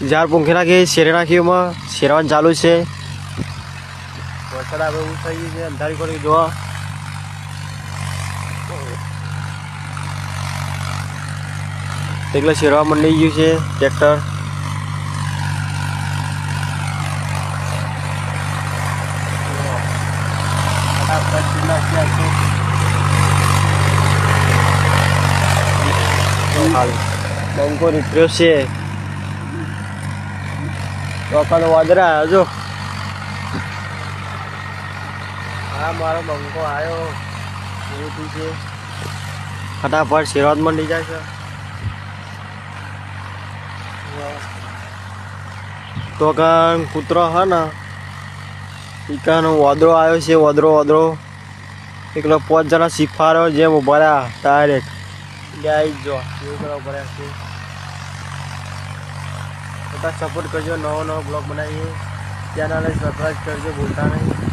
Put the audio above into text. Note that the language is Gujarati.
ઝાડ પૂંખી નાખી શેરે નાખ્યુંમાં શેરવાનું ચાલુ છે વરસાદ આવે એવું થઈ ગયું છે અંધારી કરી જોવા. એટલે શેરવા મંડી ગયું છે ટ્રેક્ટર. બંકો નીકળ્યો છે. ચોકાનો વાદરા જો. હા મારો બંકો આવ્યો એવું થયું છે. ફટાફટ શેરવાત મંડી જાય છે. તો કાન કૂતરો હા ને ઈકાનો વાદરો આવ્યો છે વાદરો વાદરો એકલો પાંચ જણા સિફારો જેમ ઊભા રહ્યા ડાયરેક્ટ ગાય જો એવું કરવા પડ્યા છે. બધા સપોર્ટ કરજો નવો નવો બ્લોગ બનાવીએ. ચેનલને સબસ્ક્રાઈબ કરજો ભૂલતા નહીં.